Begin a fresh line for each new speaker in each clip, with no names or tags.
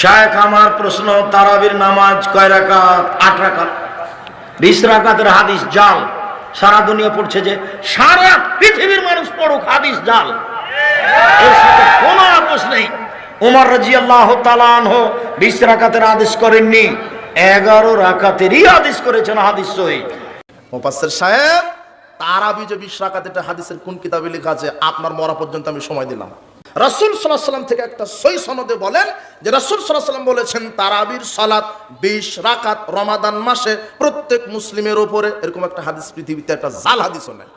শায়েখ আমার প্রশ্ন, তারাবির নামাজ কয় রাকাত? আট রাকাত। বিশ রাকাতের হাদিস জাল। সারা দুনিয়া পড়ছে যে সারা পৃথিবীর মানুষ পড়ুক হাদিস জাল। এর সাথে কোনো আপোষ নেই। উমর রাজি আল্লাহ তালানহ বিশ রাকাতের আদেশ করেননি, এগারো রাকাতেরই আদেশ করেছেন হাদিস সহি।
মোফাসের সাহেব, তারাবি যে বিশ রাকাত, এটা হাদিসের কোন কিতাবে লেখা আছে? আপনার মরা পর্যন্ত আমি সময় দিলাম। রাসুল সাল্লাম থেকে একটা সই সনদে বলেন যে রাসুল সাল্লাম বলেছেন, তারাবির সালাত বিশ রাকাত রমাদান মাসে প্রত্যেক মুসলিমের ওপরে এরকম একটা হাদিস পৃথিবীতে, একটা জাল হাদিসও নেই।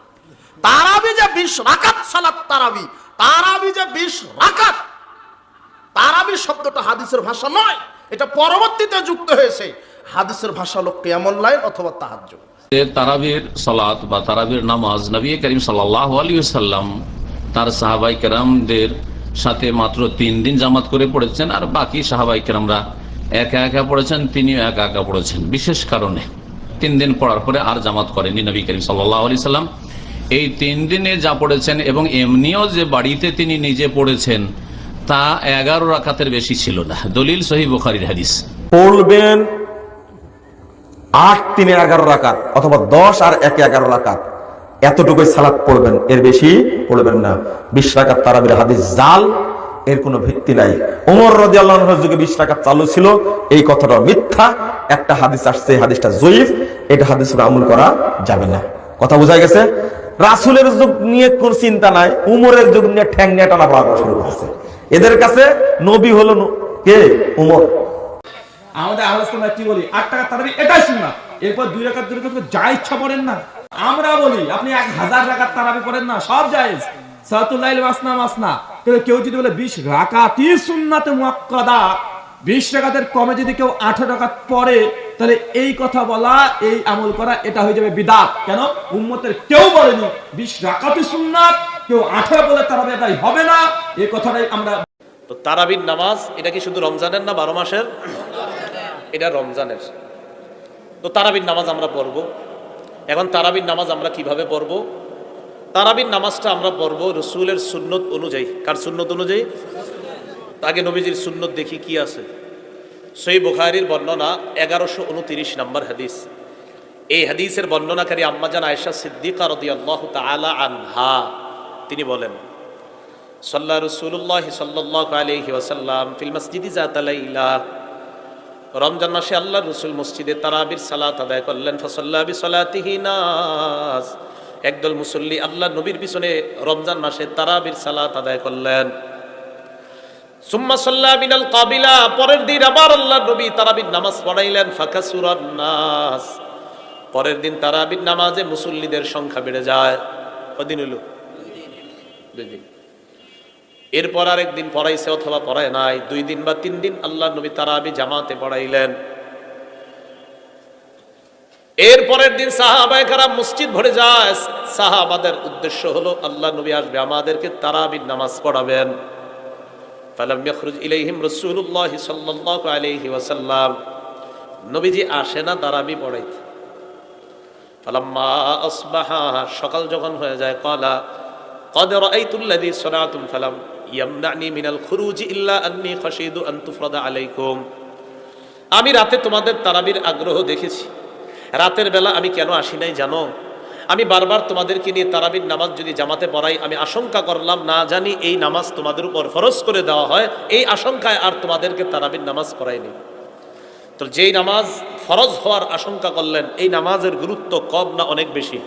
তারাবি যে বিশ রাকাত সালাত তারাবি তারাবি যে বিশ রাকাত, তারাবি শব্দটা হাদিসের ভাষা নয়, এটা পরবর্তীতে যুক্ত হয়েছে। হাদিসের ভাষা হলো কেমন লাইন অথবা তাহাজ্জুদ।
যে তারাবির সালাত বা তারাবির নামাজ নবী করিম সাল্লাহ আলী সাল্লাম তার সাহাবাই কেরামদের সাথে মাত্র তিন দিন জামাত করে পড়েছেন, আর বাকি সাহাবাই কেরামরা একা একা পড়েছেন, তিনিও একা একা পড়েছেন, বিশেষ কারণে। তিন দিন পড়ার পরে আর জামাত করেনি নবী করিম সাল্লাহ সাল্লাম। এই তিন দিনে যা পড়েছেন এবং এমনিও যে বাড়িতে তিনি নিজে পড়েছেন, তা এগারো রাখাতের বেশি ছিল না। দলিল সহি বুখারির হাদিস।
পড়বেন আট তিনে এগারো রাকাত, অথবা দশ আর একে এগারো রাকাত। এতটুকুই সালাত পড়বেন, এর বেশি পড়বেন না। বিশ রাকাত তারাবির হাদিস জাল, এর কোনো ভিত্তি নাই। ওমর রদি আল্লাহর যুগে বিশ রাকাত চালু ছিল, এই কথাটা মিথ্যা। একটা হাদিস আসছে, এই হাদিসটা জয়ীফ, এটা হাদিসের আমল করা যাবে না। কথা বোঝা গেছে? রাসুলের যুগ নিয়ে কোন চিন্তা নাই, উমরের যুগ নিয়ে ঠ্যাং নিয়ে টানা পড়া শুরু করেছে। এদের কাছে নবী হলো কে? উমর।
আমাদের আলোচনা কি বলি? আট টাকা তাড়াতাড়ি এটাই সুন্নাত এরপর দুই রাকাত দুই যা ইচ্ছা পড়েন না। আমরা বলি আপনি এক হাজার রাকাত তারাবি পড়েন না সব জায়েজ। সালাতুল্লাইল মাসনা মাসনা। কিন্তু কেউ যদি বলে বিশ রাকাতই সুন্নাতে মুআক্কাদা বিশ রাকাতের কমে যদি কেউ আঠারো রাকাত পড়ে তাহলে এই কথা বলা এই আমল করা এটা হয়ে যাবে বিদাত। কেন? উম্মতের কেউ বলেনি বিশ রাকাতই সুন্নাত কেউ আঠারো বলে তারাবি এটাই হবে না। এই কথাটাই আমরা
তো তারাবির নামাজ এটা কি শুধু রমজানের না বারো মাসের? এটা রমজানের। তো তারাবির নামাজ আমরা পড়ব। এখন তারাবির নামাজ আমরা কীভাবে পড়ব? তারাবির নামাজটা আমরা পড়ব রসুলের সুন্নত অনুযায়ী। কার সুন্নত অনুযায়ী? আগে নবীজির সুন্নত দেখি কি আছে। সই বুখারির বর্ণনা এগারোশো উনতিরিশ নম্বর হাদিস। এই হাদিসের বর্ণনাকারী আম্মাজান আয়েশা সিদ্দিকা রদিয়াল্লাহু তাআলা আনহা, তিনি বলেন, সাল্লা রসুল্লাহ সাল্লাহ আলহি ফিল মসজিদি জাতালাইলা রমজান মাসে আল্লাহ রসুল মসজিদে তারাবির সালাত আদায় করলেন, ফসল্লা বি সালাতিহি নাস। একদল মুসল্লি আল্লাহ নবীর পিছনে রমজান মাসে তারাবির সালাত আদায় করলেন। সুম্মা সাল্লা বিনাল কাবিলা, পরের দিন আবার আল্লাহ নবী তারাবির নামাজ পড়াইলেন ফাঁকা নাস। পরের দিন তারাবির নামাজে মুসল্লিদের সংখ্যা বেড়ে যায়। কদিন হলো দুই দিন। এরপর আর একদিন পড়াইছে অথবা পড়ায় নাই দুই দিন বা তিন দিন আল্লাহ নবী তারাবি জামাতে পড়াইলেন এর পরের দিন সাহাবায়ে কারাম মসজিদ ভরে যায় সাহাবাদের উদ্দেশ্য হলো আল্লাহ নবী আসবে আমাদেরকে তারাবির নামাজ পড়াবেন ফালাম ইয়াখরুজ ইলাইহিম রাসূলুল্লাহ সাল্লাল্লাহু আলাইহি ওয়াসাল্লাম নবীজি আসে না তারাবি পড়াইতে ফালাম্মা আসবাহা সকাল যখন হয়ে যায় কলা قد رأيت الذي صنعتم فلم খুরুজি আন্নি আলাইকুম। আমি রাতে তোমাদের তারাবির আগ্রহ দেখেছি। রাতের বেলা আমি কেন আসি নাই জানো? আমি বারবার তোমাদেরকে নিয়ে তারাবির নামাজ যদি জামাতে পড়াই, আমি আশঙ্কা করলাম, না জানি এই নামাজ তোমাদের উপর ফরজ করে দেওয়া হয়। এই আশঙ্কায় আর তোমাদেরকে তারাবির নামাজ পড়াইনি। তো যেই নামাজ ফরজ হওয়ার আশঙ্কা করলেন, এই নামাজের গুরুত্ব কম না অনেক বেশি?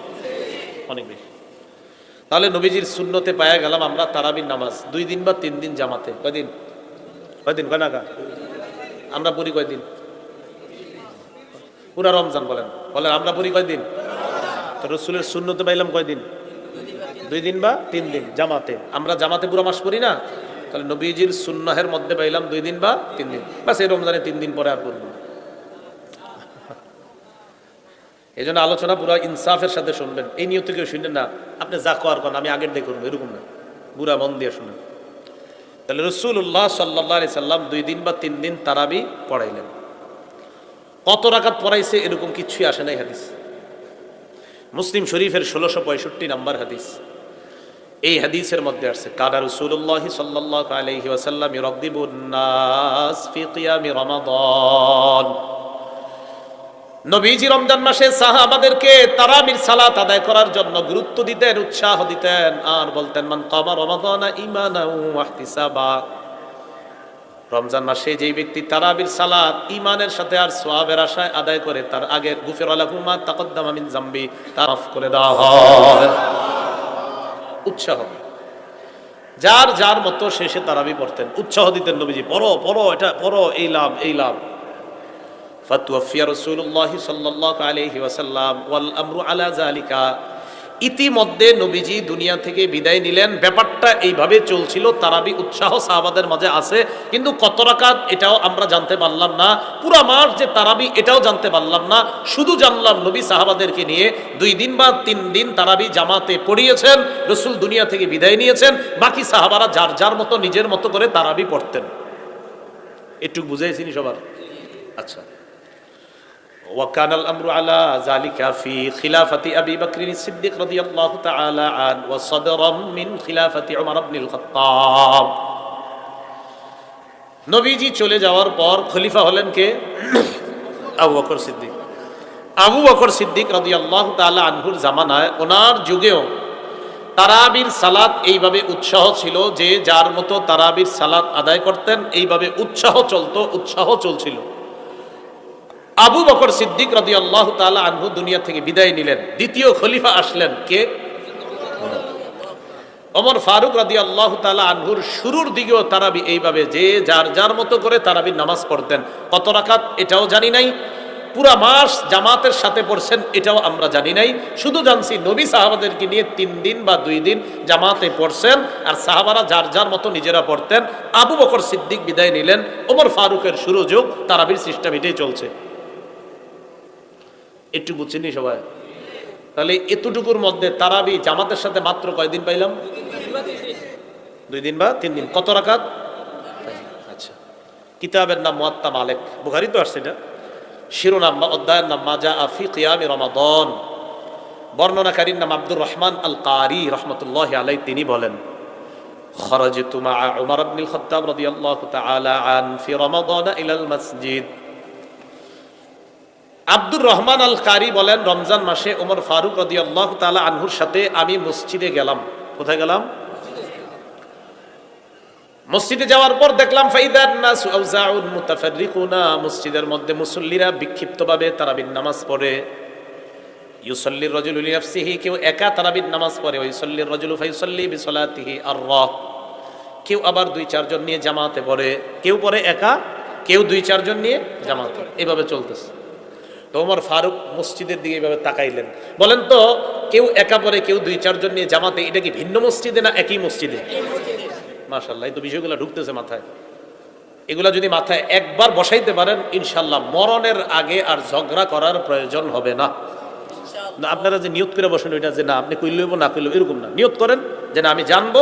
অনেক বেশি। তাহলে নবীজির শূন্যতে পায়া গেলাম আমরা তারাবির নামাজ। দুই দিন বা তিন দিন জামাতে। কয়দিন? কয়দিন? কয় নাকা আমরা পড়ি কয়দিন? পুরা রমজান বলেন। বলেন, আমরা পড়ি কয়দিন? তো রসুলের শূন্যতে পাইলাম কয়দিন? দুই দিন বা তিন দিন জামাতে। আমরা জামাতে পুরো মাস পড়ি না? তাহলে নবীজির সুন্নহের মধ্যে পাইলাম দুই দিন বা তিন দিন। বাস এই রমজানে তিন দিন পরে আর পড়ব না। এই জন্য আলোচনা পুরো ইনসাফের সাথে শুনবেন। এই নিয়ত কেউ শুনবেন না, আপনি যা কর আমি আগের দিয়ে করব, এরকম না। বুড়া মন দিয়ে শুনেন। তাহলে রসুল্লাহ সাল্লাহ আলি সাল্লাম দুই দিন বা তিন দিন তারাবি পড়াইলেন। কত রাকাত পড়াইছে, এরকম কিছুই আসে নাই হাদিস। মুসলিম শরীফের ষোলোশো পঁয়ষট্টি নাম্বার হাদিস। এই হাদিসের মধ্যে আসছে, কানা রাসূলুল্লাহি সাল্লাল্লাহু আলাইহি ওয়াসাল্লাম ইরাগদিবুন নাস ফি কিয়ামি রমাদান। নবীজি রমজান মাসে সাহাবাদেরকে তারাবির সালাত আদায় করার জন্য গুরুত্ব দিতেন, উৎসাহ দিতেন আর বলতেন, মান কামা রমাদানা ঈমানাও ওয়া ইহতিসাবা রমজান মাসে যেই ব্যক্তি তারাবির সালাত ইমানের সাথে আর সোয়াবের আশায় আদায় করে, তার আগের গুফের আলাহুমা তাকদ্দামা মিন জাম্বি তা মাফ করে দেওয়া হয়। উৎসাহ। যার যার মতো শেষে তারাবি পড়তেন। উৎসাহ দিতেন নবীজি, পড়ো পড়ো, এটা, পড়ো, এই লাভ এই লাভ। ফাতুয়াফিয়া রসুল্লাহ সাল্লাহ আলহি ওয়াসাল্লাম ওয়াল আমরু আলা জালিকা ইতিমধ্যে নবীজি দুনিয়া থেকে বিদায় নিলেন। ব্যাপারটা এইভাবে চলছিল, তারাবি উৎসাহ সাহাবাদের মাঝে আছে, কিন্তু কত রাকাত এটাও আমরা জানতে পারলাম না। পুরা মাস যে তারাবি এটাও জানতে পারলাম না। শুধু জানলাম নবী সাহাবাদেরকে নিয়ে দুই দিন বা তিন দিন তারাবি জামাতে পড়িয়েছেন, রসুল দুনিয়া থেকে বিদায় নিয়েছেন, বাকি সাহাবারা যার যার মতো নিজের মতো করে তারাবি পড়তেন। একটু বুঝাইছিনি সবার? আচ্ছা। وكان الأمر على ذلك في خلافة أبي بكر الصديق رضي الله تعالى عنه وصدرا من خلافة عمر بن الخطاب নবীজি চলে যাওয়ার পর খলিফা হলেন কে আবু বকর সিদ্দিক আবু বকর সিদ্দিক রাদিয়াল্লাহু তাআলা আনহুর জামানায় ওনার যুগেও তারাবির সালাত এইভাবে উৎসাহ ছিল যে যার মতো তারাবির সালাত আদায় করতেন এইভাবে উৎসাহ চলতো উৎসাহ চলছিল আবু বকর সিদ্দিক রাদি আল্লাহ তালা আনহু দুনিয়া থেকে বিদায় নিলেন। দ্বিতীয় খলিফা আসলেন কে? ওমর ফারুক রাদি আল্লাহ তালা আনহুর শুরুর দিকেও তারাবি এইভাবে, যে যার যার মতো করে তারাবি নামাজ পড়তেন। কত রাকাত? এটাও জানি নাই। পুরা মাস জামাতের সাথে পড়ছেন, এটাও আমরা জানি নাই। শুধু জানছি নবী সাহাবাদেরকে নিয়ে তিন দিন বা দুই দিন জামাতে পড়ছেন, আর সাহাবারা যার যার মতো নিজেরা পড়তেন। আবু বকর সিদ্দিক বিদায় নিলেন। ওমর ফারুকের শুরু যুগ তারাবির সিস্টেম এটাই চলছে। একটু বুঝছেনি সবাই তাহলে এতটুকুর মধ্যে তারাবি জামাতের সাথে মাত্র কয়দিন পাইলাম দুই দিন বা তিন দিন কত রাকাত আচ্ছা কিতাবের নাম মুয়াত্তা মালেক বুখারি তো আসছে এটা শিরোনাম বা অধ্যায়ের নাম মাজা আফি কিয়ামি রমাদন বর্ণনাকারীর নাম আব্দুর রহমান আল কারি রহমতুল্লাহ আলাই তিনি বলেন خرجت مع عمر بن الخطاب رضي الله تعالى عنه في رمضان إلى المسجد আব্দুর রহমান আল কারি বলেন, রমজান মাসে ওমর ফারুক রদি আল্লাহ তালা আনহুর সাথে আমি মসজিদে গেলাম। কোথায় গেলাম? মসজিদে যাওয়ার পর দেখলাম মসজিদের মধ্যে মুসল্লিরা বিক্ষিপ্তভাবে তারাবির নামাজ পড়ে। ইউসল্লির রজুল লিনাফসিহি, কেউ একা তারাবির নামাজ পড়ে। ইউসল্লির রজুল ফাইসল্লি বিসলাতিহি আর রহ কেউ আবার দুই চারজন নিয়ে জামাতে পড়ে। কেউ পড়ে একা, কেউ দুই চারজন নিয়ে জামাতে। এভাবে চলতেছে। তো ওমর ফারুক মসজিদের দিকে এইভাবে তাকাইলেন। বলেন তো, কেউ একা পরে কেউ দুই চারজন নিয়ে জামাতে, এটা কি ভিন্ন মসজিদে না একই মসজিদে? মাশাল্লাহ এই তো বিষয়গুলো ঢুকতেছে মাথায়। এগুলা যদি মাথায় একবার বসাইতে পারেন ইনশাল্লাহ মরণের আগে আর ঝগড়া করার প্রয়োজন হবে না। আপনারা যে নিয়ত করে বসেন ওইটা যে না, আপনি কইলেব না কইলেব এরকম না। নিয়ত করেন যে না, আমি জানব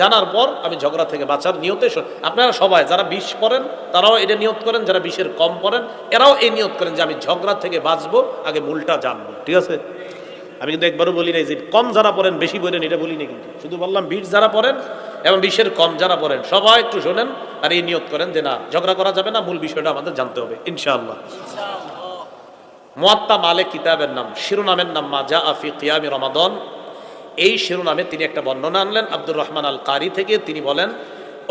জানার পর আমি ঝগড়া থেকে বাঁচার নিয়তে আপনারা সবাই যারা বিষ পড়েন, তারাও এটা নিয়ত করেন, যারা বিষের কম পড়েন, এরাও এই নিয়ত করেন যে আমি ঝগড়া থেকে বাঁচবো, আগে মূলটা জানব। ঠিক আছে? আমি কিন্তু একবারও বলি নাই যে কম যারা পড়েন, বেশি পড়েন, এটা বলি কিন্তু। শুধু বললাম বিষ যারা পড়েন এবং বিষের কম যারা পড়েন, সবাই একটু শোনেন আর এই নিয়ত করেন যে না, ঝগড়া করা যাবে না, মূল বিষয়টা আমাদের জানতে হবে, ইনশাআল্লাহ। মোয়াত্তা মালিক কিতাবের নাম, শিরোনামের নাম মাজা আফি কিয়ামি রমাদন এই শিরোনামে তিনি একটা বর্ণনা আনলেন আব্দুর রহমান আল কারি থেকে তিনি বলেন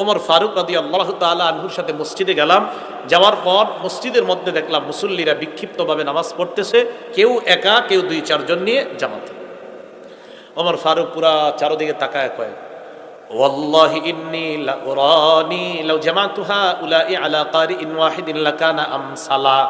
ওমর ফারুক রাদি আল্লাহ তালা আনহুর সাথে মসজিদে গেলাম যাওয়ার পর মসজিদের মধ্যে দেখলাম মুসল্লিরা বিক্ষিপ্তভাবে নামাজ পড়তেছে কেউ একা কেউ দুই চারজন নিয়ে জামাতে ওমর ফারুক পুরা চারোদিকে তাকায় কয় والله إني لأراني لو جمعت هؤلاء على قارئ واحد لكان أمثلا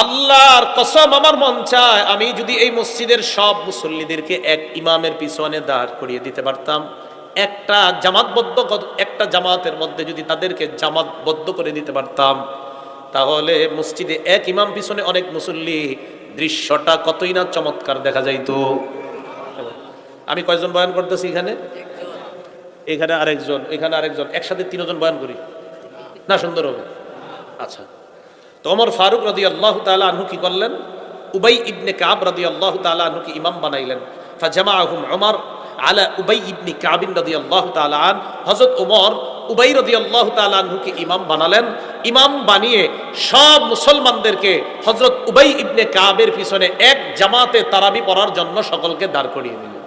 আল্লাহর কসম আমার মন চায় আমি যদি এই মসজিদের সব মুসল্লিদেরকে এক ইমামের পিছনে দাঁড় করিয়ে দিতে পারতাম। একটা জামাতবদ্ধ একটা জামাতের মধ্যে যদি তাদেরকে জামাতবদ্ধ করে দিতে পারতাম, তাহলে মসজিদে এক ইমাম পিছনে অনেক মুসল্লি দৃশ্যটা কতই না চমৎকার দেখা যাইতো। আমি কয়জন বয়ান করতেছি এখানে? এখানে আরেকজন এখানে আরেকজন। একসাথে তিনজন বয়ান করি। না, সুন্দর হবে। আচ্ছা। তো ওমর ফারুক রদি আল্লাহ তালা আনহু কি করলেন? উবাই ইবনে কাব রদি আল্লাহ তালা আনহুকে ইমাম বানাইলেন। ফাজামাহুম উমর আলা উবাই ইবনি কাবিন রাদিয়াল্লাহু তাআলা আন। হযরত ওমর উবাই রাদিয়াল্লাহু তাআলা আনহুকে ইমাম বানালেন। ইমাম বানিয়ে সব মুসলমানদেরকে হযরত উবাই ইবনে কাবের পিছনে এক জামাতে তারাবি পড়ার জন্য সকলকে দাঁড় করিয়ে দিলেন।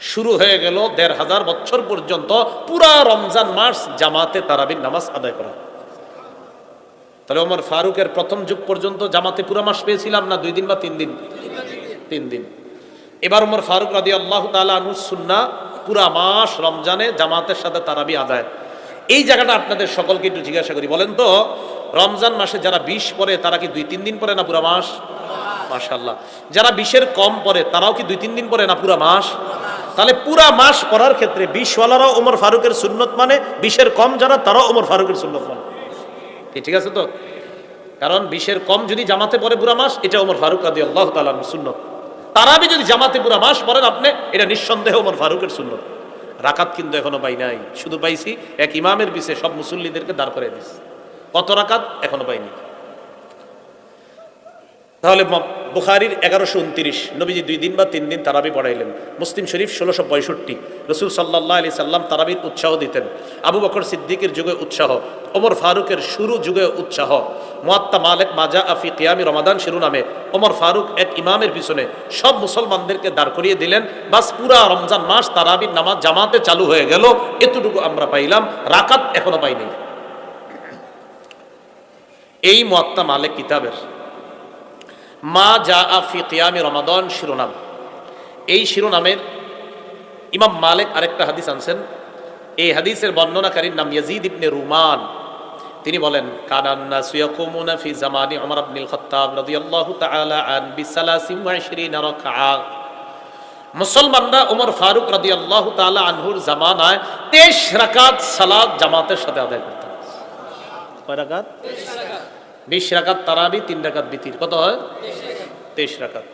শুরু হয়ে গেল দেড় হাজার বছর পর্যন্ত পুরা রমজান মাস জামাতে তারাবির নামাজ আদায় করা। তাহলে ওমর ফারুকের প্রথম যুগ পর্যন্ত জামাতে পুরা মাস পেয়েছিলাম না? দুই দিন বা তিন দিন? তিন দিন। এবার ওমর ফারুক রাদি আল্লাহ সুন্না পুরা মাস রমজানে জামাতের সাথে তারাবি আদায়। এই জায়গাটা আপনাদের সকলকে একটু জিজ্ঞাসা করি, বলেন তো, রমজান মাসে যারা বিশ পরে, তারা কি দুই, তিন দিন পরে না পুরা মাস? মাশাল্লাহ যারা বিশের কম পরে, তারাও কি দুই, তিন দিন পরে না পুরা মাস? তাহলে পুরা মাস পড়ার ক্ষেত্রে বিশওয়ালারাও ওমর ফারুকের সুন্নত মানে বিশের কম যারা, তারাও ওমর ফারুকের সুন্নত মানে। কি, ঠিক আছে তো? কারণ বিশের কম যদি জামাতে পরে বুড়া মাস, এটা ওমর ফারুক আদি আল্লাহ তালার সুন্নত। তারাবি যদি জামাতে বুড়া মাস পড়েন আপনি, এটা নিঃসন্দেহে ওমর ফারুকের শূন্য রাকাত কিন্তু এখনও পাই নাই। শুধু পাইছি, এক ইমামের বিষে সব মুসল্লিদেরকে দাঁড় করে দিস কত রাকাত? এখনও পাইনি। তাহলে বুখারির এগারোশো উনত্রিশ। নবীজি দুই দিন বা তিন দিন তারাবি পড়াইলেন। মুসলিম শরীফ ষোলোশো পঁয়ষট্টি। রসুল সাল্লাহ আলি সাল্লাম তারাবির উৎসাহ দিতেন। আবু বকর সিদ্দিকের যুগে উৎসাহ, ওমর ফারুকের শুরু যুগে উৎসাহ। মোয়াত্তা মালেক মাজা আফি কিয়ামি রমাদান শিরোনামে ওমর ফারুক এক ইমামের পিছনে সব মুসলমানদেরকে দাঁড় করিয়ে দিলেন। বাস পুরা রমজান মাস তারাবির নামাজ জামাতে চালু হয়ে গেল। এতটুকু আমরা পাইলাম, রাকাত এখনও পাইনি। এই মোয়াত্তা মালেক কিতাবের মা যা আফি কিয়ামি রমাদন শিরোনাম। এই শিরোনামের ইমাম মালিক আরেকটা হাদিস আনছেন। এই হাদিসের বর্ণনাকারীর নাম ইয়াজিদ ইবনে রুমান। তিনি বলেন কানান্না সুয়াকুমুনা ফি জামানি ওমর ইবনুল খাত্তাব রাদিয়াল্লাহু তাআলা আন বিসালাসিন ওয়া ইশরিনা রাকআ। মুসলমানরা ওমর ফারুক রাদিয়াল্লাহু তাআলা আনহুর জামানায় 23 রাকাত সালাত জামাতের সাথে আদায় করতেন। কয় রাকাত। বিশ রাকাত তারাবি তিন রাকাত বিতির। কত হয়? তেইশ রাকাত।